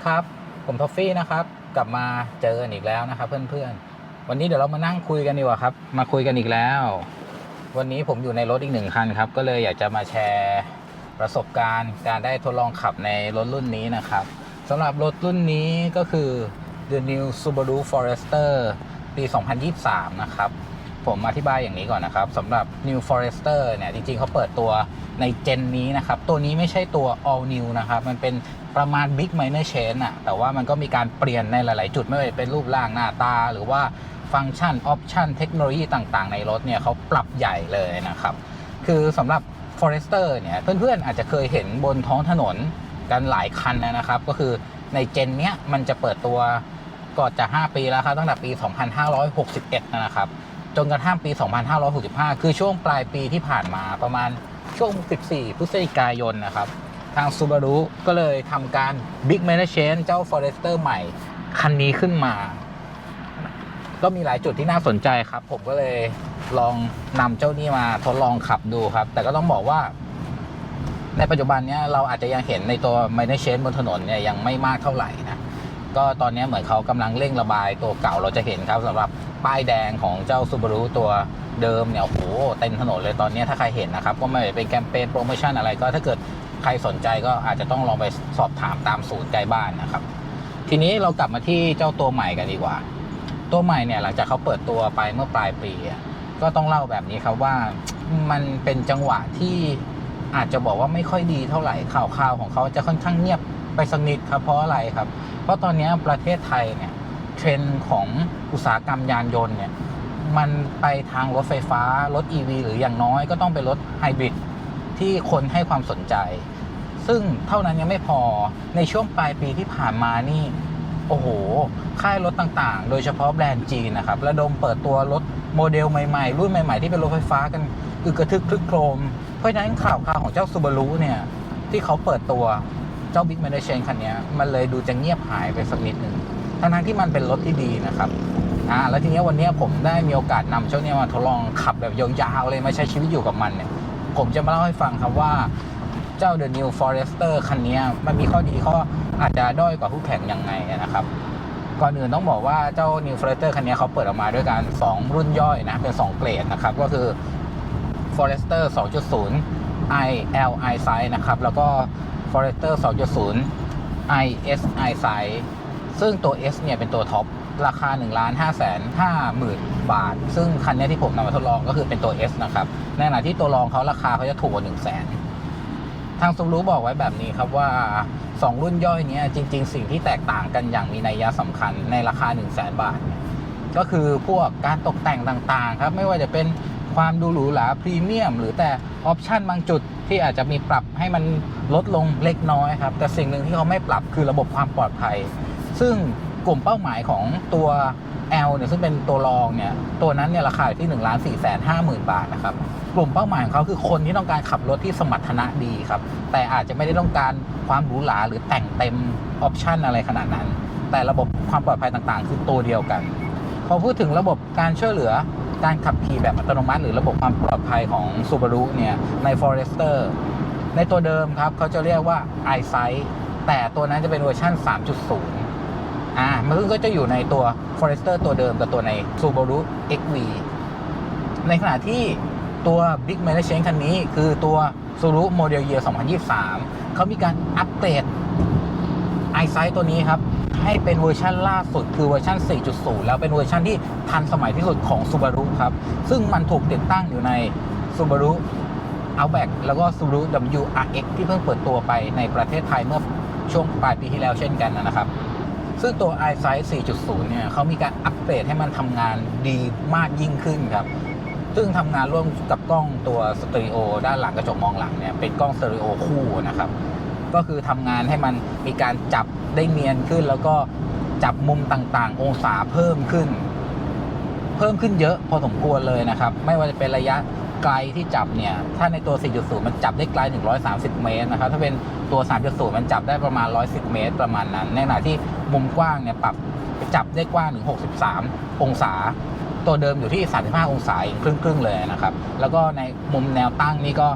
ดีครับ ผมท็อฟฟี่นะครับ กลับมาเจอกันอีกแล้วนะครับ เพื่อนๆ วันนี้เดี๋ยวเรามานั่งคุยกันดีกว่าครับ มาคุยกันอีกแล้ว วันนี้ผมอยู่ในรถอีกหนึ่งคันครับ ก็เลยอยากจะมาแชร์ประสบการณ์การได้ทดลองขับในรถรุ่นนี้นะครับสำหรับรถรุ่นนี้ก็คือ The New Subaru Forester ปี 2023 นะครับ ผมอธิบายอย่างนี้ก่อนนะครับสำหรับ New Forester เนี่ยจริงๆเขาเปิดตัวในเจนนี้นะครับ ตัวนี้ไม่ใช่ตัว all new นะครับ มันเป็นประมาณ big minor change อะแต่ว่ามันก็มีการเปลี่ยนในหลายๆ จุดไม่ว่าจะเป็นรูปร่างหน้าตา หรือว่าฟังก์ชัน ออปชันเทคโนโลยีต่างๆ ในรถเนี่ยเขาปรับใหญ่เลยนะครับ คือสำหรับ Forester เนี่ยเพื่อนๆ อาจจะเคยเห็นบนท้องถนนกันหลายคันนะครับ ก็คือในเจนเนี้ยมันจะเปิดตัวก่อนจะ 5 ปีแล้วครับตั้งแต่ปี 2561 นะครับ จนกระทั่งปี 2565 คือช่วงปลายปีที่ผ่านมาประมาณช่วง 14 พฤศจิกายนนะครับ ทาง Subaru ก็เลยทำการ Big m a n a Change เจ้า Forester ใหม่ คันนี้ขึ้นมา ก็มีหลายจุดที่น่าสนใจครับ ผมก็เลยลองนำเจ้านี้มาทดลองขับดูครับ แต่ก็ต้องบอกว่า ในปัจจุบันเนี้ยเราอาจจะยังเห็นในตัว m a n a Change บนถนนเนี่ยยังไม่มากเท่าไหร่นะ ก็ตอนนี้เหมือนเขากำลังเร่งระบายตัวเก่าเราจะเห็นครับสำหรับป้ายแดงของเจ้า Subaru ตัวเดิมเนี่ยโอ้โหเต็มถนนเลยตอนนี้ถ้าใครเห็นนะครับ ก็ไม่ว่าเป็นแคมเปญโปรโมชั่นอะไรก็ถ้าเกิดใครสนใจก็อาจจะต้องลองไปสอบถามตามศูนย์ใกล้บ้านนะครับ ทีนี้เรากลับมาที่เจ้าตัวใหม่กันดีกว่า ตัวใหม่เนี่ยหลังจากเขาเปิดตัวไปเมื่อปลายปี ก็ต้องเล่าแบบนี้ครับว่ามันเป็นจังหวะที่อาจจะบอกว่าไม่ค่อยดีเท่าไหร่ข่าวๆของเขาจะค่อนข้างเงียบ ไปสักนิดครับเพราะอะไรครับ เพราะตอนนี้ประเทศไทยเนี่ยเทรนด์ของอุตสาหกรรมยานยนต์เนี่ยมันไปทางรถไฟฟ้า รถ EV หรืออย่างน้อยก็ต้องเป็นรถไฮบริดที่คนให้ความสนใจ ซึ่งเท่านั้นยังไม่พอในช่วงปลายปีที่ผ่านมานี่ โอ้โห ค่ายรถต่างๆ โดยเฉพาะแบรนด์จีนนะครับระดมเปิดตัวรถโมเดลใหม่ๆ รุ่นใหม่ๆ ที่เป็นรถไฟฟ้ากันคือกระทึกคลึกโครม เพราะฉะนั้นข่าวข่าวของเจ้าซูบารุเนี่ยที่เขาเปิดตัว เจ้า Big m a n a c h a n คันนี้มันเลยดูจะเงียบหายไปสักนิดหนึ่งทั้งๆที่มันเป็นรถที่ดีนะครับอ่าแล้วทีเนี้ยวันนี้ผมได้มีโอกาสนำเจ้าเนี้ยมาทดลองขับแบบยาวๆเลยมาใช้ชีวิตอยู่กับมันเนี่ย ผมจะมาเล่าให้ฟังครับว่าเจ้า The New Forester คันนี้มันมีข้อดีข้ออาจจะด้อยกว่าคู่แข่งยังไงนะครับ ก่อนอื่นต้องบอกว่าเจ้า New Forester คันนี้เขาเปิดออกมาด้วยกัน 2 รุ่นย่อยนะ เป็น 2 เกรดนะครับ ก็คือ Forester 2.0 i L i size นะครับ แล้วก็ Forester 2.0 i S i size ซึ่งตัว S เนี่ยเป็นตัวท็อป ราคา 1 5 5 0 0 0 0 บาท ซึ่งคันนี้ที่ผมนำมาทดลองก็คือเป็นตัว S นะครับ ในขณะที่ตัวรองเขาราคาเขาจะถูกกว่า 1 0 0 0 0แทางซูรู้บอกไว้แบบนี้ครับว่า 2 รุ่นย่อยนี้จริง ๆ สิ่งที่แตกต่างกันอย่างมีนัยยะสำคัญในราคา 1 0 0 0 0แบาท ก็คือพวกการตกแต่งต่างๆ ครับ ไม่ว่าจะเป็น ความดูหรูหราพรีเมียม หรือแต่ออปชันบางจุดที่อาจจะมีปรับให้มันลดลงเล็กน้อยครับ แต่สิ่งหนึ่งที่เขาไม่ปรับคือระบบความปลอดภัย ซึ่งกลุ่มเป้าหมายของตัว L เนี่ยซึ่งเป็นตัวรองเนี่ยตัวนั้นเนี่ยราคาอยู่ที่1นึ่งล้านสี่แสนห้าหมื่นบาทนะครับกลุ่มเป้าหมายของเขาคือคนที่ต้องการขับรถที่สมรรถนะดีครับแต่อาจจะไม่ได้ต้องการความหรูหราหรือแต่งเต็มออปชันอะไรขนาดนั้น แต่ระบบความปลอดภัยต่างๆ คือตัวเดียวกัน พอพูดถึงระบบการช่วยเหลือ การขับขี่แบบอัตโนมัติหรือระบบความปลอดภัยของ Subaru เนี่ยใน Forester ในตัวเดิมครับเขาจะเรียกว่า iSight แต่ตัวนั้นจะเป็นเวอร์ชัน3.0 อ่า มันก็จะอยู่ในตัว Forester ตัวเดิมกับตัวใน Subaru XV ในขณะที่ตัว Big m a n a g e n คันนี้คือตัว Subaru Model Year 2023 เขามีการอัปเกรด iSight ตัวนี้ครับ ให้เป็นเวอร์ชันล่าสุดคือเวอร์ชัน4.0 แล้วเป็นเวอร์ชันที่ทันสมัยที่สุดของ Subaru ครับ ซึ่งมันถูกติดตั้งอยู่ใน Subaru Outback แล้วก็ Subaru WRX ที่เพิ่งเปิดตัวไปในประเทศไทยเมื่อช่วงปลายปีที่แล้วเช่นกันนะครับ ซึ่งตัว iSight 4.0 เนี่ยเขามีการอัปเกรดให้มันทำงานดีมากยิ่งขึ้นครับซึ่งทำงานร่วมกับกล้องตัวสเตอริโอด้านหลังกระจกมองหลังเนี่ยเป็นกล้องสเตอริโอคู่นะครับ ก็คือทำงานให้มันมีการจับได้เนียนขึ้น แล้วก็จับมุมต่างๆ องศาเพิ่มขึ้น เพิ่มขึ้นเยอะพอสมควรเลยนะครับ ไม่ว่าจะเป็นระยะไกลที่จับเนี่ย ถ้าในตัว 4.0 มันจับได้ไกล 130 เมตรนะครับ ถ้าเป็นตัว 3.0 มันจับได้ประมาณ 110 เมตร ประมาณนั้น ในขณะที่มุมกว้างเนี่ยปรับจับได้กว้างถึง 63 องศา ตัวเดิมอยู่ที่ 35 องศาเองครึ่งๆเลยนะครับ แล้วก็ในมุมแนวตั้งนี่ก็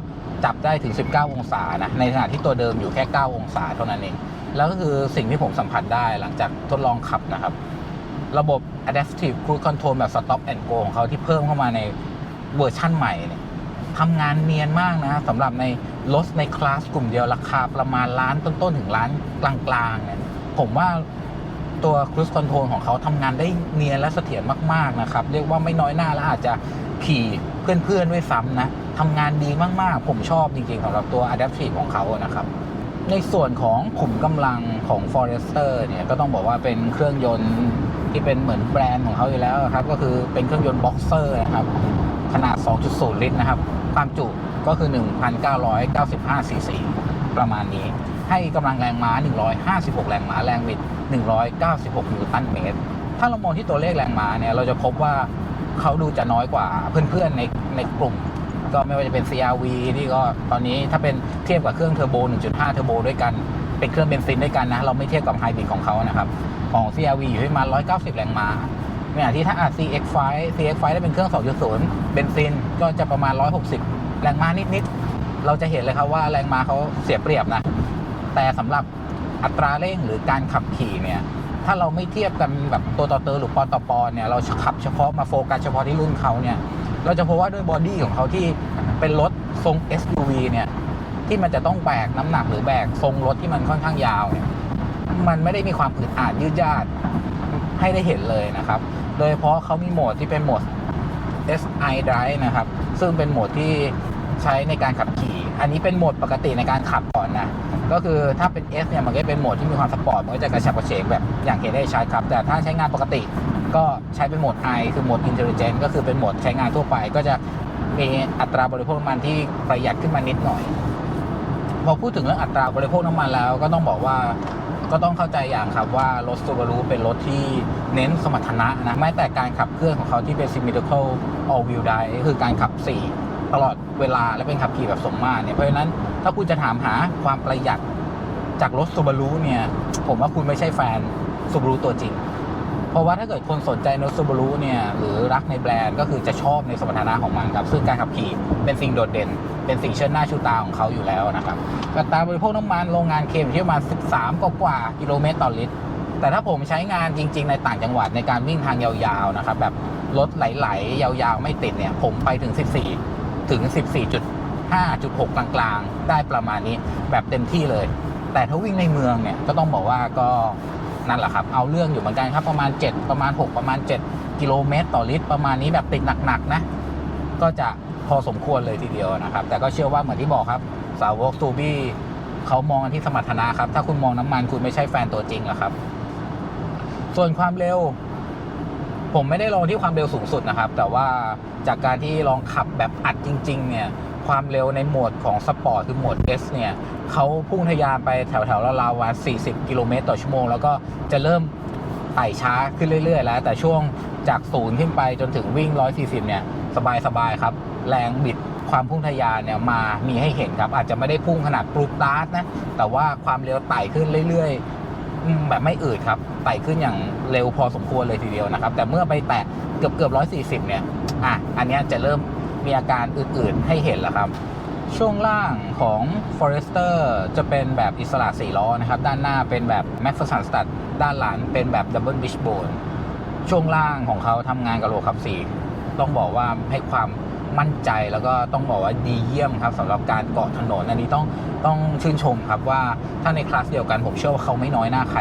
จับได้ถึง 19 องศานะในขณะที่ตัวเดิมอยู่แค่ 9 องศาเท่านั้นเอง แล้วก็คือสิ่งที่ผมสัมผัสได้หลังจากทดลองขับนะครับ ระบบ Adaptive Cruise Control แบบ Stop and Go ของเขาที่เพิ่มเข้ามาในเวอร์ชั่นใหม่เนี่ยทำงานเนียนมากนะสำหรับในรถในคลาสกลุ่มเดียวราคาประมาณล้านต้นๆ ถึงล้านกลางๆเนี่ยผมว่าตัว Cruise Control ของเขาทำงานได้เนียนและเสถียรมาก ๆ นะครับ เรียกว่าไม่น้อยหน้าและอาจจะ ขี่เพื่อนๆด้วยซ้ำนะทำงานดีมากๆ ผมชอบจริงๆสำหรับตัว Adaptive ของเขานะครับ ในส่วนของขุมกำลังของ Forester เนี่ยก็ต้องบอกว่าเป็นเครื่องยนต์ที่เป็นเหมือนแบรนด์ของเขาอยู่แล้วครับ ก็คือเป็นเครื่องยนต์บ็อกเซอร์นะครับขนาด 2.0 ลิตรนะครับ ความจุก็คือ 1,995 ซีซีประมาณนี้ ให้กำลังแรงม้า 156 แรงม้า แรงบิด 196 นิวตันเมตร ถ้าเรามองที่ตัวเลขแรงม้าเนี่ย เราจะพบว่า เขาดูจะน้อยกว่าเพื่อนๆในในกลุ่ม ก็ไม่ว่าจะเป็น CRV ที่ก็ตอนนี้ถ้าเป็นเทียบกับเครื่องเทอร์โบ 1.5 เทอร์โบด้วยกัน เป็นเครื่องเบนซินด้วยกันนะ เราไม่เทียบกับไฮบริดของเขานะครับ ของ CRV อยู่ที่ประมา 190 แรงม้าในขณะที่ถ้า CX5 CX5 ได้เป็นเครื่อง 2.0 เบนซินก็จะประมาณ 160 แรงม้านิดๆ เราจะเห็นเลยครับว่าแรงม้าเขาเสียเปรียบนะ แต่สำหรับอัตราเร่งหรือการขับขี่เนี่ย ถ้าเราไม่เทียบกันแบบตัวต่อตัวหรือปอนต่อปอนเนี่ยเราขับเฉพาะมาโฟกัสเฉพาะที่รุ่นเขาเนี่ยเราจะพบว่าด้วยบอดี้ของเขาที่เป็นรถทรง SUV เนี่ยที่มันจะต้องแบกน้ำหนักหรือแบกทรงรถที่มันค่อนข้างยาวเนี่ยมันไม่ได้มีความอึดอัดยืดยาดให้ได้เห็นเลยนะครับ โดยเฉพาะเขามีโหมดที่เป็นโหมด SI Drive นะครับ ซึ่งเป็นโหมดที่ใช้ในการขับขี่ อันนี้เป็นโหมดปกติในการขับก่อนนะ ก็คือถ้าเป็น S เนี่ยมันก็เป็นโหมดที่มีความสปอร์ตมันก็จะกระฉับกระเฉงแบบอย่างเห็นได้ชัดครับ แต่ถ้าใช้งานปกติก็ใช้เป็นโหมด I คือโหมด Intelligent ก็คือเป็นโหมดใช้งานทั่วไป ก็จะมีอัตราบริโภคน้ำมันที่ประหยัดขึ้นมานิดหน่อย พอพูดถึงเรื่องอัตราบริโภคน้ำมันแล้วก็ต้องบอกว่าก็ต้องเข้าใจอย่างครับว่ารถ Subaru เป็นรถที่เน้นสมรรถนะนะแม้แต่การขับเคลื่อนของเขาที่เป็น symmetrical all wheel drive คือการขับ 4 ตลอด เวลาและเป็นขับขี่แบบสมมาตรเนี่ยเพราะฉะนั้นถ้าคุณจะถามหาความประหยัดจากรถ Subaru เนี่ย ผมว่าคุณไม่ใช่แฟน Subaru ตัวจริง เพราะว่าถ้าเกิดคนสนใจรถ Subaru เนี่ย หรือรักในแบรนด์ก็คือจะชอบในสมรรถนะของมันครับซึ่งการขับขี่เป็นสิ่งโดดเด่น เป็นสิ่งเชิดหน้าชูตาของเขาอยู่แล้วนะครับอัตราบริโภคน้ำมันโรงงานเคมอยู่ที่ประมาณ 13 กว่ากว่ากิโลเมตรต่อลิตรแต่ถ้าผมใช้งานจริง ๆ ในต่างจังหวัดในการวิ่งทางยาวๆนะครับแบบรถไหลๆยาวๆไม่ติดเนี่ย ผมไปถึง 14 ถึง 14.5.6 กลางๆ ได้ประมาณนี้แบบเต็มที่เลย แต่ถ้าวิ่งในเมืองเนี่ยก็ต้องบอกว่าก็นั่นแหละครับเอาเรื่องอยู่เหมือนกันครับประมาณ 7 ประมาณ 6 ประมาณ 7 กิโลเมตรต่อลิตร ประมาณนี้แบบติดหนักๆนะก็จะพอสมควรเลยทีเดียวนะครับ แต่ก็เชื่อว่าเหมือนที่บอกครับ สาวกตูบี้เขามองกันที่สมรรถนะครับ ถ้าคุณมองน้ำมันคุณไม่ใช่แฟนตัวจริงหรอกครับ ส่วนความเร็ว ผมไม่ได้ลองที่ความเร็วสูงสุดนะครับ แต่ว่าจากการที่ลองขับแบบอัดจริง ๆ เนี่ยความเร็วในโหมดของสปอร์ตคือโหมด S เนี่ยเขาพุ่งทะยานไปแถวๆราวๆวัน40 กิโลเมตรต่อชั่วโมง แล้วก็จะเริ่มไต่ช้าขึ้นเรื่อย ๆ แล้ว แต่ช่วงจากศูนย์ขึ้นไปจนถึงวิ่ง 140 เนี่ย สบาย ๆ ครับ แรงบิดความพุ่งทะยานเนี่ยมามีให้เห็นครับ อาจจะไม่ได้พุ่งขนาดปลุกตาร์ทนะ แต่ว่าความเร็วไต่ขึ้นเรื่อย ๆ แบบไม่อืดครับ ไต่ขึ้นอย่างเร็วพอสมควรเลยทีเดียวนะครับ แต่เมื่อไปแตะเกือบเกือบ140เนี่ยอะอันนี้จะเริ่มมีอาการอื่นๆให้เห็นแล้วครับ ช่วงล่างของ Forester จะเป็นแบบอิสระ4ล้อนะครับ ด้านหน้าเป็นแบบ m a c p h e r s o n Stud ด้านหลังเป็นแบบ Double Wishbone ช่วงล่างของเขาทำงานกับโลขับ4ต้องบอกว่าให้ความมั่นใจแล้วก็ต้องบอกว่าดีเยี่ยมครับสำหรับการเกาะถนนอันนี้ต้องต้องชื่นชมครับว่าถ้าในคลาสเดียวกันผมเชื่อว่าเขาไม่น้อยหน้าใคร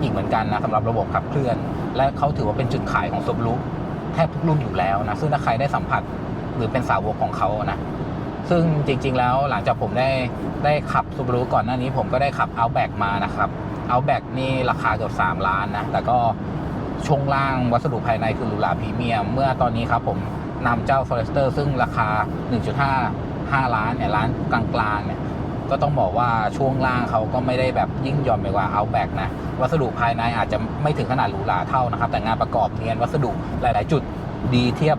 อีกเหมือนกันนะสำหรับระบบขับเคลื่อน และเขาถือว่าเป็นจุดขายของ Subaru แทบทุกรุ่นอยู่แล้วนะซึ่งถ้าใครได้สัมผัสหรือเป็นสาวกของเขานะซึ่งจริง ๆ แล้วหลังจากผมได้ได้ขับ Subaru ก่อนหน้านี้ผมก็ได้ขับ Outback มานะครับ Outback นี่ราคาเกือบ3 ล้านนะแต่ก็ช่วงล่างวัสดุภายในคือหรูหราพรีเมียม เมื่อตอนนี้ครับผมนำเจ้า Forester ซึ่งราคา 1.5 5 ล้านเนี่ยล้านกลางๆเนี่ย ก็ต้องบอกว่าช่วงล่างเขาก็ไม่ได้แบบยิ่งย่อนไปกว่า Outback นะ วัสดุภายในอาจจะไม่ถึงขนาดหรูหราเท่านะครับ แต่งานประกอบเนียนวัสดุหลาย ๆ จุดดีเทียบ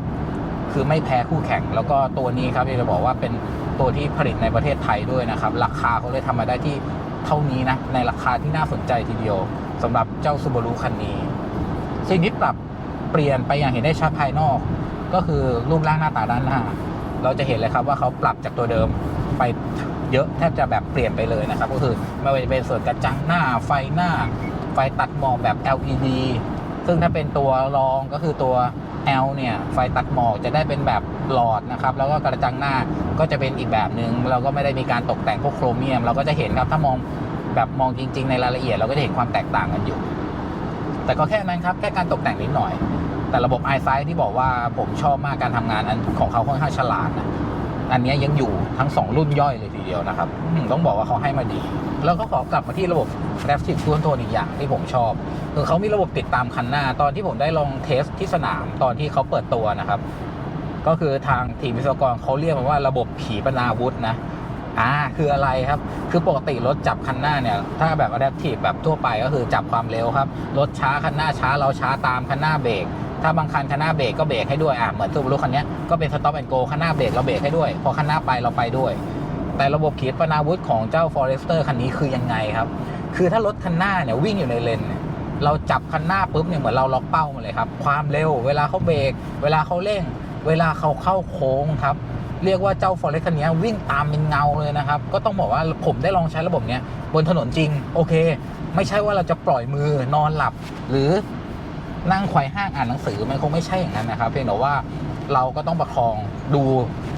คือไม่แพ้คู่แข่ง แล้วก็ตัวนี้ครับอยากจะบอกว่าเป็นตัวที่ผลิตในประเทศไทยด้วยนะครับ ราคาเขาเลยทำมาได้ที่เท่านี้นะ ในราคาที่น่าสนใจทีเดียวสำหรับเจ้า Subaru คันนี้สิ่งที่ปรับเปลี่ยนไปอย่างเห็นได้ชัดภายนอก ก็คือรูปร่างหน้าตาด้านหน้า เราจะเห็นเลยครับว่าเขาปรับจากตัวเดิมไป เยอะแทบจะแบบเปลี่ยนไปเลยนะครับ ก็คือไม่ว่าจะเป็นส่วนกระจังหน้าไฟหน้า ไฟตัดหมอกแบบ LED ซึ่งถ้าเป็นตัวรองก็คือตัว L เนี่ย ไฟตัดหมอกจะได้เป็นแบบหลอดนะครับ แล้วก็กระจังหน้าก็จะเป็นอีกแบบหนึง่งเราก็ไม่ได้มีการตกแต่งพวกโครเมียม เราก็จะเห็นครับถ้ามองแบบมองจริง ๆ ในรายละเอียดเราก็จะเห็นความแตกต่างกันอยู่ แต่ก็แค่นั้นครับ แค่การตกแต่งนิดหน่อย แต่ระบบ i s i g h t ที่บอกว่าผมชอบมากการทำงานอันของเขาค่อนข้างฉลาดนะ อันนี้ยังอยู่ทั้ง 2 รุ่นย่อยเลยทีเดียวนะครับต้องบอกว่าเขาให้มาดี แล้วก็ขอกลับมาที่ระบบ Adaptive Cruise Control อีกอย่างที่ผมชอบคือเขามีระบบติดตามคันหน้า ตอนที่ผมได้ลองเทสที่สนามตอนที่เขาเปิดตัวนะครับ ก็คือทางทีมวิศวกรเขาเรียกมันว่าระบบขีปนาวุธนะอ่าคืออะไรครับ คือปกติรถจับคันหน้าเนี่ย ถ้าแบบ adaptive แบบทั่วไปก็คือจับความเร็วครับ รถช้าคันหน้าช้าเราช้าตามคันหน้าเบรก ถ้าบางคันคันหน้าเบรกก็เบรกให้ด้วยอะเหมือนซูบารุคันนี้ก็เป็น stop and go คันหน้าเบรกเราเบรกให้ด้วย พอคันหน้าไปเราไปด้วย แต่ระบบขีดปนาวุธของเจ้า Forester คันนี้คือยังไงครับ คือถ้ารถคันหน้าเนี่ยวิ่งอยู่ในเลนเราจับคันหน้าปุ๊บเนี่ยเหมือนเราล็อกเป้ามาเลยครับ ความเร็ว เวลาเขาเบรกเวลาเขาเร่ง เวลาเขาเข้าโค้งครับเรียกว่าเจ้า Forest คันนี้วิ่งตามเป็นเงาเลยนะครับ ก็ต้องบอกว่าผมได้ลองใช้ระบบเนี้ยบนถนนจริง โอเค ไม่ใช่ว่าเราจะปล่อยมือนอนหลับ หรือ นั่งไขว่ห้างอ่านหนังสือมันคงไม่ใช่อย่างนั้นนะครับเพียงแต่ว่าเราก็ต้องประคองดู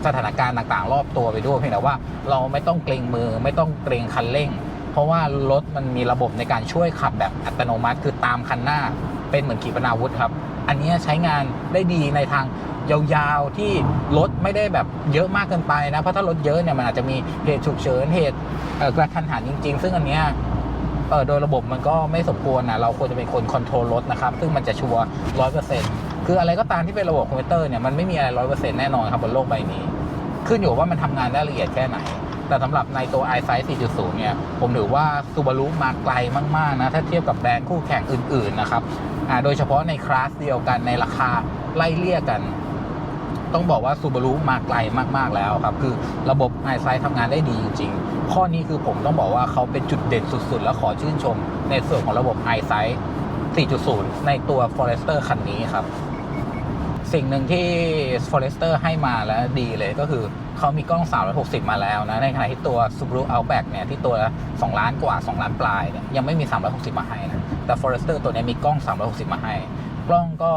สถานการณ์ต่างๆ รอบตัวไปด้วยเพียงแต่ว่าเราไม่ต้องเกรงมือไม่ต้องเกรงคันเร่ง เพราะว่ารถมันมีระบบในการช่วยขับแบบอัตโนมัติ คือตามคันหน้าเป็นเหมือนขีปนาวุธครับ อันนี้ใช้งานได้ดีในทางยาวๆที่รถไม่ได้แบบเยอะมากเกินไปนะเพราะถ้ารถเยอะเนี่ยมันอาจจะมีเหตุฉุกเฉินเหตุกระทันหันจริง ๆ ซึ่งอันเนี้ย เออโดยระบบมันก็ไม่สมควรนะเราควรจะเป็นคนคอนโทรลรถนะครับ ซึ่งมันจะชัวร์ร้อยเปอร์เซ็นต์คืออะไรก็ตามที่เป็นระบบคอมพิวเตอร์เนี่ยมันไม่มีอะไรร้อยเปอร์เซ็นต์แน่นอนครับบนโลกใบนี้ ขึ้นอยู่ว่ามันทำงานได้ละเอียดแค่ไหน แต่สำหรับในตัว i s i 4.0 เนี่ย ผมถือว่า Subaru มาไกลมาก ๆ นะ ถ้าเทียบกับแบรนด์คู่แข่งอื่น ๆ นะครับโดยเฉพาะในคลาสเดียวกันในราคาไล่เลี่ยกัน ต้องบอกว่า Subaru มาไกลมากๆแล้วครับ คือระบบ i s i ทำงานได้ดีจริง ๆ ข้อนี้คือผมต้องบอกว่าเขาเป็นจุดเด่นสุดๆ และขอชื่นชม ในส่วนของระบบ i s i 4.0 ในตัว Forester คันนี้ครับ สิ่งหนึ่งที่ Forester ให้มาแล้วดีเลยก็คือเขามีกล้อง 360 มาแล้วนะ ในขณะที่ตัว Subaru Outback เนี่ย ที่ตัว 2 ล้านกว่า 2 ล้านปลายเนี่ยยังไม่มี 360 มาให้นะ แต่ Forester ตัวนี้มีกล้อง 360 มาให้ กล้องก็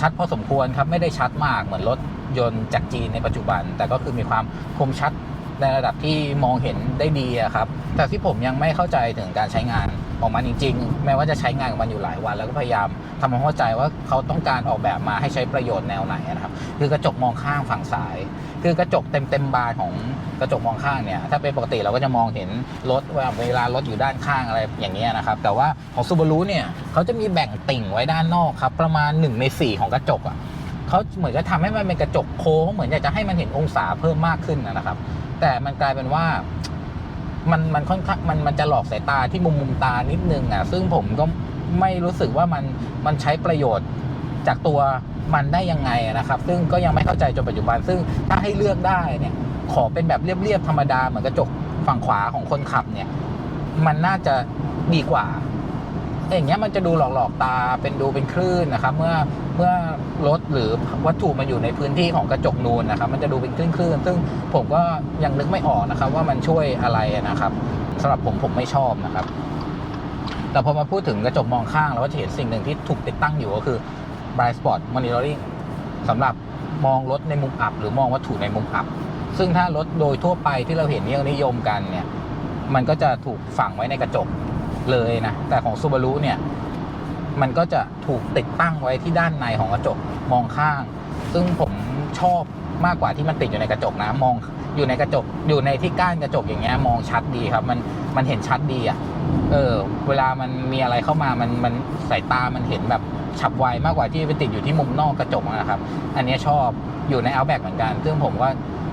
ชัดพอสมควรครับ ไม่ได้ชัดมากเหมือนรถยนต์จากจีนในปัจจุบัน แต่ก็คือมีความคมชัดในระดับที่มองเห็นได้ดีครับ แต่ที่ผมยังไม่เข้าใจถึงการใช้งาน ของมันจริง ๆ แม้ว่าจะใช้งานกับมันอยู่หลายวัน แล้วก็พยายามทำความเข้าใจว่าเขาต้องการออกแบบมาให้ใช้ประโยชน์แนวไหนนะครับ คือกระจกมองข้างฝั่งซ้าย คือกระจกเต็มเต็มบานของกระจกมองข้างเนี่ย ถ้าเป็นปกติเราก็จะมองเห็นรถว่าเวลารถอยู่ด้านข้างอะไรอย่างเงี้ยนะครับ แต่ว่าของซูบารุเนี่ยเขาจะมีแบ่งติ่งไว้ด้านนอกครับ ประมาณ 1 ใน 4 ของกระจกอะเขาเหมือนจะทำให้มันเป็นกระจกโค้ง เหมือนอยากจะให้มันเห็นองศาเพิ่มมากขึ้นนะครับ แต่มันกลายเป็นว่า มันมันค่อนข้างมันมันจะหลอกสายตาที่มุมมุมตานิดนึงอะ ซึ่งผมก็ไม่รู้สึกว่ามันมันใช้ประโยชน์จากตัวมันได้ยังไงนะครับ ซึ่งก็ยังไม่เข้าใจจนปัจจุบัน ซึ่งถ้าให้เลือกได้เนี่ย ขอเป็นแบบเรียบๆธรรมดาเหมือนกระจกฝั่งขวาของคนขับเนี่ย มันน่าจะดีกว่า อย่างเงี้ยมันจะดูหลอกๆตาเป็นดูเป็นคลื่นนะครับ เมื่อเมื่อรถหรือวัตถุมันอยู่ในพื้นที่ของกระจกนูนนะครับ มันจะดูเป็นคลื่นๆซึ่งผมก็ยังนึกไม่ออกนะครับ ว่ามันช่วยอะไรนะครับสำหรับผมผมไม่ชอบนะครับ แต่พอมาพูดถึงกระจกมองข้างเราก็จะเห็นสิ่งหนึ่งที่ถูกติดตั้งอยู่ก็คือ blind spot monitoring สำหรับมองรถในมุมอับ หรือมองวัตถุในมุมอับ ซึ่งถ้ารถโดยทั่วไปที่เราเห็นที่นิยมกันเนี่ย มันก็จะถูกฝังไว้ในกระจก เลยนะ แต่ของ Subaru เนี่ย มันก็จะถูกติดตั้งไว้ที่ด้านในของกระจกมองข้าง ซึ่งผมชอบมากกว่าที่มันติดอยู่ในกระจกนะ มองอยู่ในกระจกอยู่ในที่ก้านกระจกอย่างเงี้ยมองชัดดีครับ มันมันเห็นชัดดีอะ่ะเออ เวลามันมีอะไรเข้ามามันมันสายตามันเห็นแบบฉับไวมากกว่าที่ไปติดอยู่ที่มุมนอกกระจกนะครับ อันนี้ชอบอยู่ใน Outback เหมือนกัน ซึ่งผมว่า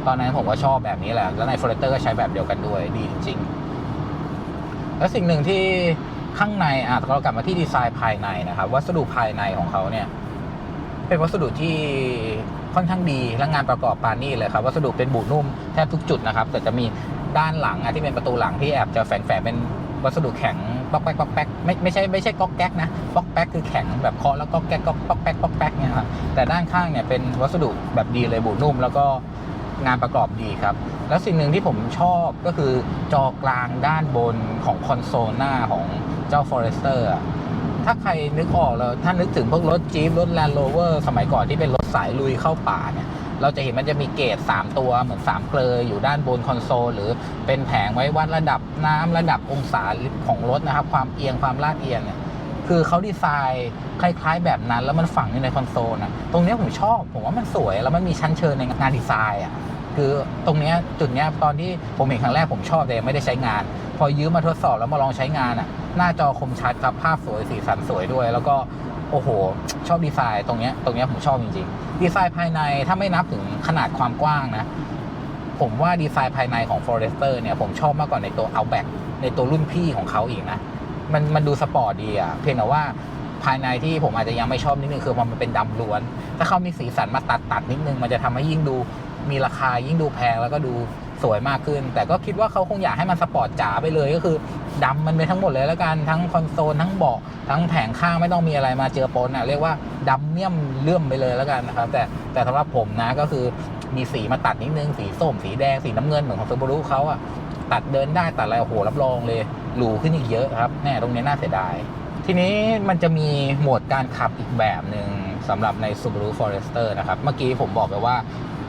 ตอนนั้นผมก็ชอบแบบนี้แหละ แล้วใน Forester ก็ใช้แบบเดียวกันด้วยดีจริงๆ แล้วสิ่งหนึ่งที่ข้างในอะเรากลับมาที่ดีไซน์ภายในนะครับ วัสดุภายในของเขาเนี่ย เป็นวัสดุที่ค่อนข้างดีและงานประกอบปานนี่เลยครับ วัสดุเป็นบูนุ่มแทบทุกจุดนะครับแต่จะมีด้านหลังอะที่เป็นประตูหลังที่แอบจะแฝงๆเป็นวัสดุแข็งป๊อกแป๊กป๊อกแป๊กไม่ไม่ใช่ไม่ใช่ก๊อกแก๊กนะป๊อกแป๊กคือแข็งแบบเคาะแล้วก็แก๊กก็ป๊อกแป๊กป๊อกแป๊กเนี่ยครับแต่ด้านข้างเนี่ยเป็นวัสดุแบบดีเลยบูนุ่มแล้วก็ งานประกอบดีครับ แล้วสิ่งหนึ่งที่ผมชอบก็คือจอกลางด้านบนของคอนโซลหน้าของเจ้า Forester อะถ้าใครนึกออกแล้วถ้านึกถึงพวกรถจี๊ปรถ Land Rover สมัยก่อนที่เป็นรถสายลุยเข้าป่าเนี่ยเราจะเห็นมันจะมีเกจ3 ตัวเหมือน 3 เกลออยู่ด้านบนคอนโซล หรือเป็นแผงไว้วัดระดับน้ำระดับองศาของรถนะครับ ความเอียงความลาดเอียงเนี่ย คือเขาดีไซน์คล้ายๆ แบบนั้น แล้วมันฝังอยู่ในคอนโซลนะตรงเนี้ยผมชอบ ผมว่ามันสวยแล้วมันมีชั้นเชิญในงานดีไซน์อะคือตรงเนี้ยจุดเนี้ยตอนที่ผมเห็นครั้งแรกผมชอบแต่ยังไม่ได้ใช้งาน พอยืมมาทดสอบแล้วมาลองใช้งานอะ หน้าจอคมชัดครับภาพสวยสีสันสวยด้วย แล้วก็โอ้โห ชอบดีไซน์ตรงเนี้ยตรงเนี้ยผมชอบจริงๆ ดีไซน์ภายในถ้าไม่นับถึงขนาดความกว้างนะ ผมว่าดีไซน์ภายในของ Forester เนี่ยผมชอบมากกว่าในตัว Outback ในตัวรุ่นพี่ของเขาอีกนะ มันมันดูสปอร์ตดีอะเพียงแต่ว่าภายในที่ผมอาจจะยังไม่ชอบนิดนึงคือมันเป็นดำล้วน ถ้าเขามีสีสันมาตัดตัดนิดนึง มันจะทำให้ยิ่งดูมีราคายิ่งดูแพงแล้วก็ดูสวยมากขึ้น แต่ก็คิดว่าเขาคงอยากให้มันสปอร์ตจ๋าไปเลยก็คือดำมันไปทั้งหมดเลยแล้วกันทั้งคอนโซลทั้งเบาะทั้งแผงข้างไม่ต้องมีอะไรมาเจือปนอะเรียกว่าดำเมี่ยมเลื่อมไปเลยแล้วกันนะครับ แต่แต่สำหรับผมนะก็คือมีสีมาตัดนิดนึงสีส้มสีแดงสีน้ำเงินเหมือนของซูบารุเขาอะตัดเดินได้ตัดอะไรโอ้โหรับรองเลย หรูขึ้นอีกเยอะครับแน่ตรงนี้น่าเสียดาย ทีนี้มันจะมีโหมดการขับอีกแบบหนึ่งสำหรับใน Subaru Forester นะครับ เมื่อกี้ผมบอกไปว่า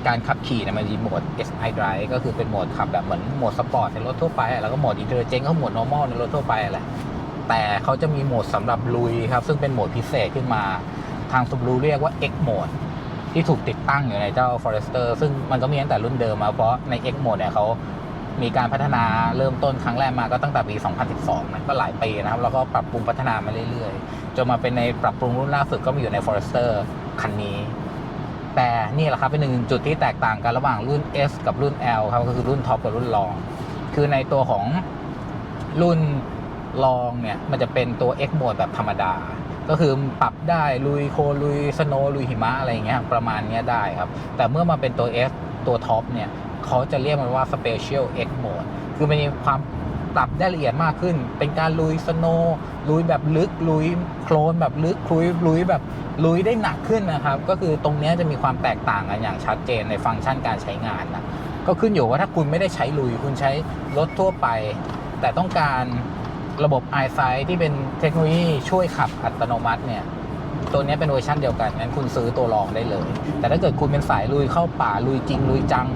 การขับขี่เนี่ยมันมีโหมด SI Drive ก็คือเป็นโหมดขับแบบเหมือนโหมดสปอร์ตในรถทั่วไป แล้วก็โหมด Intelligent ก็โหมด normal ในรถทั่วไปแหละแต่เขาจะมีโหมดสำหรับลุยครับ ซึ่งเป็นโหมดพิเศษขึ้นมาทาง Subaru เรียกว่า X Mode ที่ถูกติดตั้งอยู่ในเจ้า Forester ซึ่งมันก็มีตั้งแต่รุ่นเดิมมาเพราะใน X Mode เนี่ยเขา มีการพัฒนาเริ่มต้นครั้งแรกมาก็ตั้งแต่ปี 2012 นะก็หลายปีนะครับ แล้วก็ปรับปรุงพัฒนามาเรื่อยๆ จนมาเป็นในปรับปรุงรุ่นล่าสุดก็มาอยู่ใน Forester คันนี้ แต่นี่แหละครับเป็นหนึ่งจุดที่แตกต่างกันระหว่างรุ่น S กับรุ่น L ครับก็คือรุ่นท็อปกับรุ่นรอง คือในตัวของรุ่นรองเนี่ยมันจะเป็นตัว X Mode แบบธรรมดา ก็คือปรับได้ลุยโคลุยสโนลุยหิมะอะไรอย่างเงี้ยประมาณเนี้ยได้ครับ แต่เมื่อมาเป็นตัว S ตัวท็อปเนี่ย เขาจะเรียกมันว่า Special X Mode คือมันมีความปรับได้ละเอียดมากขึ้น เป็นการลุยสโนว์ลุยแบบลึก ลุยโคลนแบบลึกลุยลุยแบบลุยได้หนักขึ้นนะครับ ก็คือตรงนี้จะมีความแตกต่างกันอย่างชัดเจนในฟังก์ชันการใช้งานนะ ก็ขึ้นอยู่ว่าถ้าคุณไม่ได้ใช้ลุยคุณใช้รถทั่วไป แต่ต้องการระบบ i s i g h t ที่เป็นเทคโนโลยีช่วยขับอัตโนมัติเนี่ย ตัวนี้เป็นเวอร์ชันเดียวกันงั้นคุณซื้อตัวรองได้เลย แต่ถ้าเกิดคุณเป็นสายลุยเข้าป่าลุยจริงลุยจัง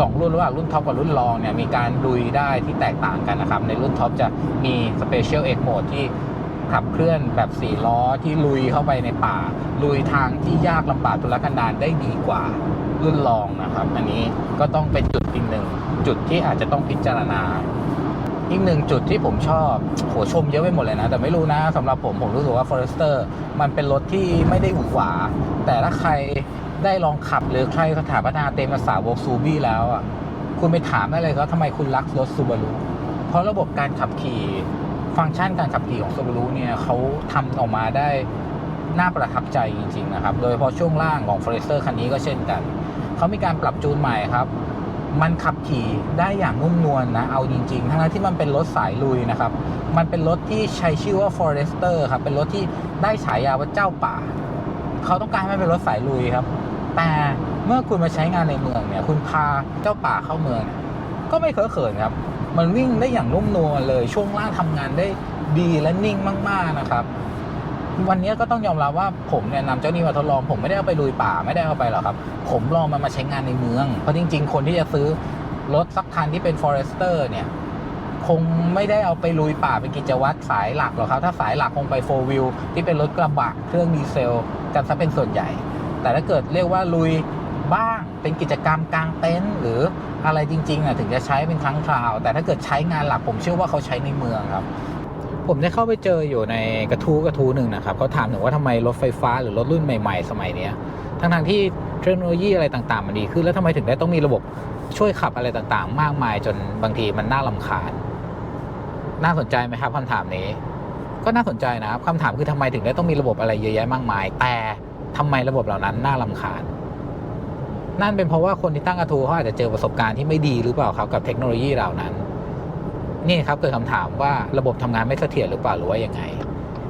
สองรุ่นระหว่างรุ่นท็อปกับรุ่นรองเนี่ยมีการลุยได้ที่แตกต่างกันนะครับ ในรุ่นท็อปจะมี Special X Mode ที่ขับเคลื่อนแบบ4ล้อที่ลุยเข้าไปในป่า ลุยทางที่ยากลำบากทุรกันดารได้ดีกว่ารุ่นรองนะครับ อันนี้ก็ต้องเป็นจุดอีกหนึ่งจุดที่อาจจะต้องพิจารณา อีกหนึ่งจุดที่ผมชอบโหชมเยอะไปหมดเลยนะ แต่ไม่รู้นะสำหรับผมผมรู้สึกว่า Forester มันเป็นรถที่ไม่ได้หวือหวาแต่ถ้าใคร ได้ลองขับหรือใครสถาปนาเต็มภาษาวกซูบี้แล้วอะคุณไปถามได้เลยครับทำไมคุณรักรถซูบารุเพราะระบบการขับขี่ฟังก์ชันการขับขี่ของซูบารุเนี่ยเขาทำออกมาได้น่าประทับใจจริง ๆ นะครับ โดยเฉพาะช่วงล่างของ Forester คันนี้ก็เช่นกัน เขามีการปรับจูนใหม่ครับ มันขับขี่ได้อย่างนุ่มนวลนะเอาจริง ๆ ทั้งที่มันเป็นรถสายลุยนะครับ มันเป็นรถที่ใช้ชื่อว่า Forester ครับ เป็นรถที่ได้ฉายาว่าเจ้าป่า เขาต้องการให้มันเป็นรถสายลุยครับ แต่เมื่อคุณมาใช้งานในเมืองเนี่ย คุณพาเจ้าป่าเข้าเมือง ก็ไม่เคอะเขินครับ มันวิ่งได้อย่างนุ่มนวลเลย ช่วงล่างทำงานได้ดีและนิ่งมาก ๆนะครับ วันนี้ก็ต้องยอมรับว่าผมเนี่ยนำเจ้านี่มาทดลอง ผมไม่ได้เอาไปลุยป่าไม่ได้เอาไปหรอกครับ ผมลองมันมาใช้งานในเมือง เพราะจริง ๆ คนที่จะซื้อรถสักคันที่เป็น Forester เนี่ยคงไม่ได้เอาไปลุยป่าเป็นกิจวัตรสายหลักหรอกครับ ถ้าสายหลักคงไปโฟวิลที่เป็นรถกระบะเครื่องดีเซลกันซะเป็นส่วนใหญ่ แต่ถ้าเกิดเรียกว่าลุยบ้างเป็นกิจกรรมกลางเต็นท์หรืออะไรจริงๆอะถึงจะใช้เป็นครั้งคราว แต่ถ้าเกิดใช้งานหลักผมเชื่อว่าเขาใช้ในเมืองครับ ผมได้เข้าไปเจออยู่ในกระทู้กระทู้หนึ่งนะครับเขาถามถึงว่าทำไมรถไฟฟ้าหรือรถรุ่นใหม่ๆ สมัยเนี้ยทั้งทางๆที่เทคโนโลยีอะไรต่างๆมันดีขึ้นแล้วทำไมถึงได้ต้องมีระบบช่วยขับอะไรต่างๆ มากมายจนบางทีมันน่าลำคาญ น่าสนใจไหมครับคำถามนี้ ก็น่าสนใจนะครับคำถามคือทำไมถึงได้ต้องมีระบบอะไรเยอะแยะมากมาย แต่ ทำไมระบบเหล่านั้นน่าลำคาญ นั่นเป็นเพราะว่าคนที่ตั้งกระทู้เขาอาจจะเจอประสบการณ์ที่ไม่ดีหรือเปล่าครับกับเทคโนโลยีเหล่านั้น นี่ครับเกิดคำถามว่าระบบทำงานไม่เสถียรหรือเปล่าหรือว่ายังไง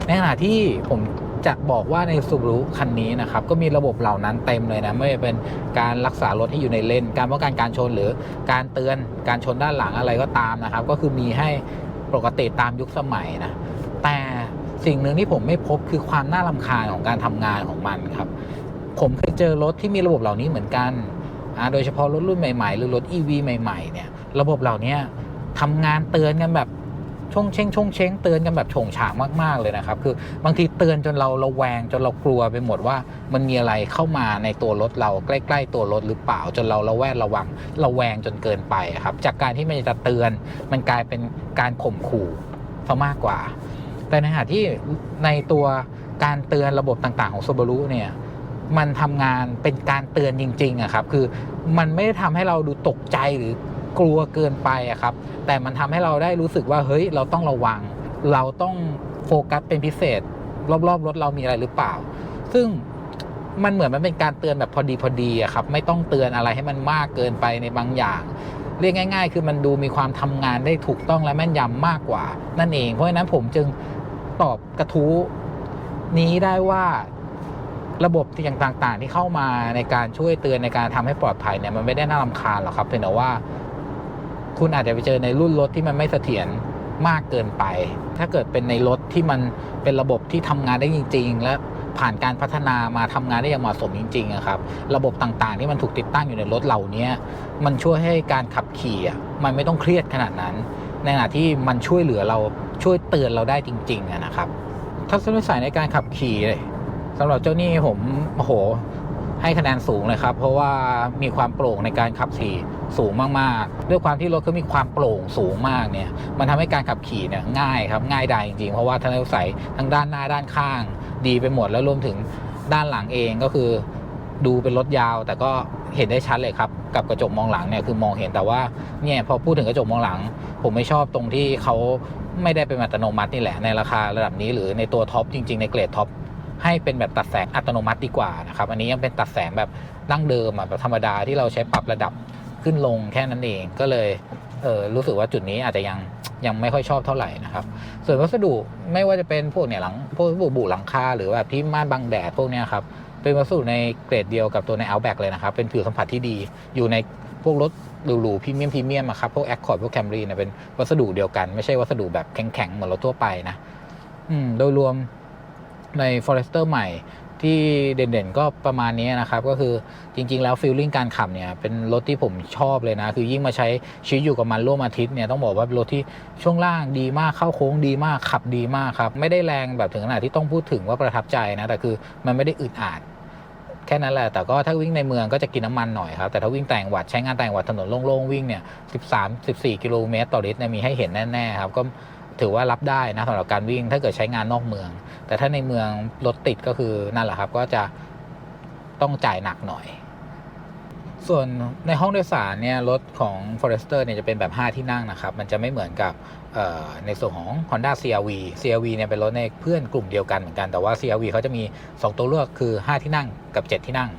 ในขณะที่ผมจะบอกว่าในซูบรุคันนี้นะครับก็มีระบบเหล่านั้นเต็มเลยนะไม่ว่าเป็นการรักษารถให้อยู่ในเลน การป้องกันการชนหรือการเตือนการชนด้านหลังอะไรก็ตามนะครับ ก็คือมีให้ปกติตามยุคสมัยนะแต่ สิ่งหนึ่งที่ผมไม่พบคือความน่ารำคาญของการทำงานของมันครับ ผมเคยเจอรถที่มีระบบเหล่านี้เหมือนกัน โดยเฉพาะรถรุ่นใหม่ๆ หรือรถ EV ใหม่ๆ เนี่ย ระบบเหล่านี้ทำงานเตือนกันแบบชงเชงชงเชงเตือนกันแบบโฉงฉางมากๆเลยนะครับ คือบางทีเตือนจนเราระแวงจนเรากลัวไปหมดว่ามันมีอะไรเข้ามาในตัวรถเราใกล้ ๆ ตัวรถหรือเปล่าจนเราระแวดระวังระแวงจนเกินไปครับ จากการที่มันจะเตือนมันกลายเป็นการข่มขู่ซะมากกว่า แต่ในขณะที่ในตัวการเตือนระบบต่าง ๆ ของ Subaru เนี่ยมันทำงานเป็นการเตือนจริงๆอะครับคือมันไม่ได้ทำให้เราดูตกใจหรือกลัวเกินไปอะครับ แต่มันทำให้เราได้รู้สึกว่าเฮ้ยเราต้องระวัง เราต้องโฟกัสเป็นพิเศษ รอบๆรถเรามีอะไรหรือเปล่า ซึ่งมันเหมือนมันเป็นการเตือนแบบพอดีพอดีอะครับไม่ต้องเตือนอะไรให้มันมากเกินไปในบางอย่าง เรียกง่าย ๆ คือมันดูมีความทำงานได้ถูกต้องและแม่นยำมากกว่า นั่นเองเพราะฉะนั้นผมจึง ตอบกระทู้นี้ได้ว่าระบบอย่างต่างๆ ที่เข้ามาในการช่วยเตือนในการทำให้ปลอดภัยเนี่ยมันไม่ได้น่ารำคาญหรอกครับเพียงแต่ว่า คุณอาจจะไปเจอในรุ่นรถที่มันไม่เสถียรมากเกินไป ถ้าเกิดเป็นในรถที่มันเป็นระบบที่ทำงานได้จริง ๆ และผ่านการพัฒนามาทำงานได้อย่างเหมาะสมจริงๆครับ ระบบต่างๆ ที่มันถูกติดตั้งอยู่ในรถเหล่านี้มันช่วยให้การขับขี่มันไม่ต้องเครียดขนาดนั้น ในขณะที่มันช่วยเหลือเราช่วยเตือนเราได้จริงๆนะครับทัศนวิสัยในการขับขี่เลยสำหรับเจ้านี่ผมโอ้โห ให้คะแนนสูงเลยครับ เพราะว่ามีความโปร่งในการขับขี่สูงมากๆ ด้วยความที่รถเขามีความโปร่งสูงมากเนี่ย มันทำให้การขับขี่เนี่ยง่ายครับง่ายดายจริงๆ เพราะว่าทัศนวิสัยทั้งด้านหน้าด้านข้าง ดีไปหมดแล้วรวมถึงด้านหลังเองก็คือ ดูเป็นรถยาวแต่ก็ เห็นได้ชัดเลยครับ กับกระจกมองหลังเนี่ยคือมองเห็นแต่ว่าเนี่ยพอพูดถึงกระจกมองหลัง ผมไม่ชอบตรงที่เขาไม่ได้เป็นอัตโนมัตินี่แหละในราคาระดับนี้หรือในตัวท็อปจริง ๆ ในเกรดท็อปให้เป็นแบบตัดแสงอัตโนมัติดีกว่านะครับอันนี้ยังเป็นตัดแสงแบบดั้งเดิมแบบธรรมดาที่เราใช้ปรับระดับขึ้นลงแค่นั้นเองก็เลยเออรู้สึกว่าจุดนี้อาจจะยังยังไม่ค่อยชอบเท่าไหร่นะครับ ส่วนวัสดุไม่ว่าจะเป็นพวกเนี่ยหลังพวกบุบุหลังคาหรือแบบที่ม่านบังแดดพวกเนี้ยครับ เป็นวัสดุในเกรดเดียวกับตัวใน Outback เลยนะครับ เป็นผิวสัมผัสที่ดี อยู่ในพวกรถหรูๆพรีเมียมพรีเมียมครับ พวก Accord พวก Camry เนี่ยเป็นวัสดุเดียวกัน ไม่ใช่วัสดุแบบแข็งๆ เหมือนรถทั่วไปนะอืมโดยรวมใน Forester ใหม่ที่เด่นๆก็ประมาณนี้นะครับ ก็คือจริง ๆ แล้วฟีลลิ่งการขับเนี่ยเป็นรถที่ผมชอบเลยนะ คือยิ่งมาใช้ชีวิตอยู่กับมันร่วมอาทิตย์เนี่ยต้องบอกว่าเป็นรถที่ช่วงล่างดีมากเข้าโค้งดีมากขับดีมากครับ ไม่ได้แรงแบบถึงขนาดที่ต้องพูดถึงว่าประทับใจนะ แต่คือมันไม่ได้อึดอัด แค่นั้นแหละ แต่ก็ถ้าวิ่งในเมืองก็จะกินน้ำมันหน่อยครับ แต่ถ้าวิ่งแต่งหวัดใช้งานแต่งจังหวัดถนนโล่งๆวิ่งเนี่ย13 14 กิโลเมตรต่อลิตรเนี่ยมีให้เห็นแน่ๆครับก็ถือว่ารับได้นะสำหรับการวิ่งถ้าเกิดใช้งานนอกเมือง แต่ถ้าในเมืองรถติดก็คือนั่นแหละครับ ก็จะต้องจ่ายหนักหน่อย ส่วนในห้องโดยสารเนี่ยรถของ Forester เนี่ยจะเป็นแบบ 5 ที่นั่งนะครับ มันจะไม่เหมือนกับในส่วนของ Honda CRV CRV เนี่ยเป็นรถในเพื่อนกลุ่มเดียวกันเหมือนกันแต่ว่า CRV เขาจะมี 2 ตัวเลือกคือ 5 ที่นั่งกับ 7 ที่นั่ง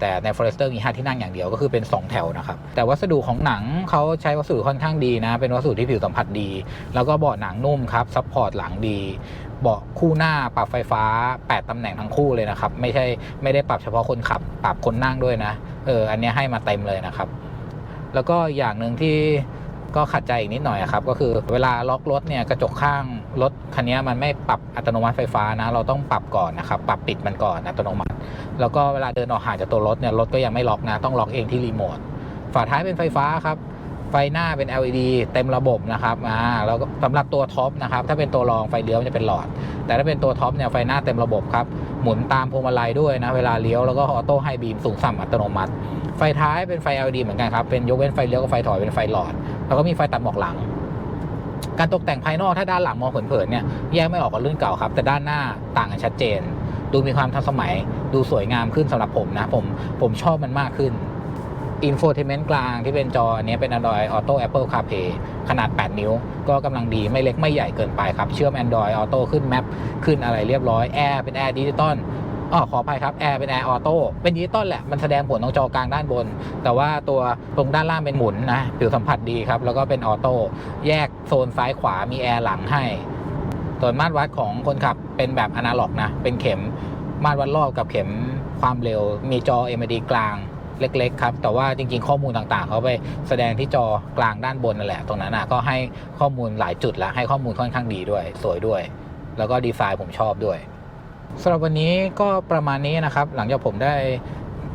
แต่ใน Forester มี 5 ที่นั่งอย่างเดียวก็คือเป็น 2 แถวนะครับ แต่วัสดุของหนังเขาใช้วัสดุค่อนข้างดีนะ เป็นวัสดุที่ผิวสัมผัสดี แล้วก็เบาะหนังนุ่มครับซัพพอร์ตหลังดี เบาะคู่หน้าปรับไฟฟ้า 8 ตำแหน่งทั้งคู่เลยนะครับ ไม่ใช่ไม่ได้ปรับเฉพาะคนขับ ปรับคนนั่งด้วยนะเอออันนี้ให้มาเต็มเลยนะครับ แล้วก็อย่างหนึ่งที่ก็ขัดใจอีกนิดหน่อยครับ ก็คือเวลาล็อกรถเนี่ยกระจกข้างรถคันนี้มันไม่ปรับอัตโนมัติไฟฟ้านะ เราต้องปรับก่อนนะครับ ปรับปิดมันก่อนอัตโนมัติ แล้วก็เวลาเดินออกห่างจากตัวรถเนี่ยรถก็ยังไม่ล็อกนะ ต้องล็อกเองที่รีโมทฝาท้ายเป็นไฟฟ้าครับ ไฟหน้าเป็น LED เต็มระบบนะครับอ่าแล้วก็สำหรับตัวท็อปนะครับถ้าเป็นตัวรองไฟเลี้ยวมันจะเป็นหลอด แต่ถ้าเป็นตัวท็อปเนี่ยไฟหน้าเต็มระบบครับหมุนตามพวงมาลัยด้วยนะเวลาเลี้ยวแล้วก็ออโต้ไฮบีมสูงสั่ำอัตโนมัติ ไฟท้ายเป็นไฟ LED เหมือนกันครับเป็นยกเว้นไฟเลี้ยวกับไฟถอยเป็นไฟหลอด แล้วก็มีไฟตัดหมอกหลัง การตกแต่งภายนอกถ้าด้านหลังมองเผินๆเนี่ยแยกไม่ออกกับรุ่นเก่าครับ แต่ด้านหน้าต่างกันชัดเจน ดูมีความทันสมัย ดูสวยงามขึ้นสำหรับผมนะผมผมชอบมันมากขึ้น อินโฟเทนเมนต์กลางที่เป็นจออันนี้เป็น Android Auto Apple CarPlay ขนาด 8 นิ้ว ก็กำลังดีไม่เล็กไม่ใหญ่เกินไปครับ เชื่อม Android Auto ขึ้นแมปขึ้นอะไรเรียบร้อยแอร์เป็นแอร์ดิจิตอลอ๋อขออภัยครับแอร์เป็นแอร์ออโต้เป็นดิจิตอลแหละ มันแสดงผลตรงจอกลางด้านบน แต่ว่าตัวตรงด้านล่างเป็นหมุนนะผิวสัมผัสดีครับ แล้วก็เป็นออโต้แยกโซนซ้ายขวามีแอร์หลังให้ ส่วนมาตรวัดของคนขับเป็นแบบอนาล็อกนะ เป็นเข็มมาตรวัดรอบกับเข็มความเร็ว มีจอ MID กลาง เล็ก ๆ ครับ แต่ว่าจริง ๆ ข้อมูลต่างๆ เขาไปแสดงที่จอกลางด้านบนนั่นแหละ ตรงนั้นนะก็ให้ข้อมูลหลายจุดแล้วให้ข้อมูลค่อนข้างดีด้วย สวยด้วย แล้วก็ดีไซน์ผมชอบด้วยสำหรับวันนี้ก็ประมาณนี้นะครับ หลังจากผมได้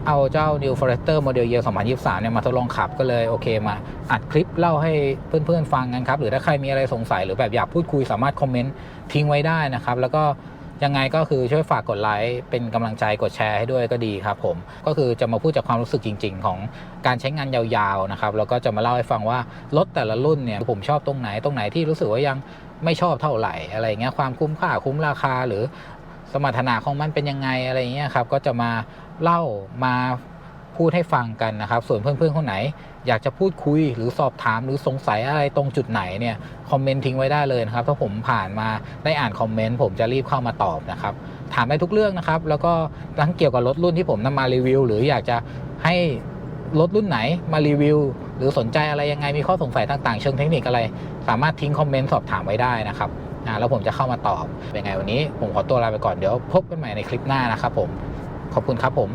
เอาเจ้า New Forester Model Year 2023 เนี่ยมาทดลองขับก็เลยโอเคมาอัดคลิปเล่าให้เพื่อนๆฟังกันครับ หรือถ้าใครมีอะไรสงสัยหรือแบบอยากพูดคุยสามารถคอมเมนต์ทิ้งไว้ได้นะครับ แล้วก็ ยังไงก็คือช่วยฝากกดไลค์เป็นกำลังใจกดแชร์ให้ด้วยก็ดีครับผม ก็คือจะมาพูดจากความรู้สึกจริง ๆ ของการใช้งานยาวๆนะครับแล้วก็จะมาเล่าให้ฟังว่ารถแต่ละรุ่นเนี่ยผมชอบตรงไหนตรงไหนที่รู้สึกว่ายังไม่ชอบเท่าไหร่อะไรเงี้ยความคุ้มค่าคุ้มราคาหรือสมรรถนะของมันเป็นยังไงอะไรเงี้ยครับก็จะมาเล่ามา พูดให้ฟังกันนะครับ ส่วนเพื่อนๆคนไหน อยากจะพูดคุยหรือสอบถามหรือสงสัยอะไรตรงจุดไหนเนี่ยคอมเมนต์ทิ้งไว้ได้เลยนะครับถ้าผมผ่านมาได้อ่านคอมเมนต์ผมจะรีบเข้ามาตอบนะครับถามได้ทุกเรื่องนะครับ แล้วก็ทั้งเกี่ยวกับรถรุ่นที่ผมนำมารีวิว หรืออยากจะให้รถรุ่นไหนมารีวิว หรือสนใจอะไรยังไงมีข้อสงสัยต่างๆ เชิงเทคนิคอะไร สามารถทิ้งคอมเมนต์สอบถามไว้ได้นะครับแล้วผมจะเข้ามาตอบเป็นไงวันนี้ ผมขอตัวลาไปก่อนเดี๋ยวพบกันใหม่ในคลิปหน้านะครับผมขอบคุณครับผม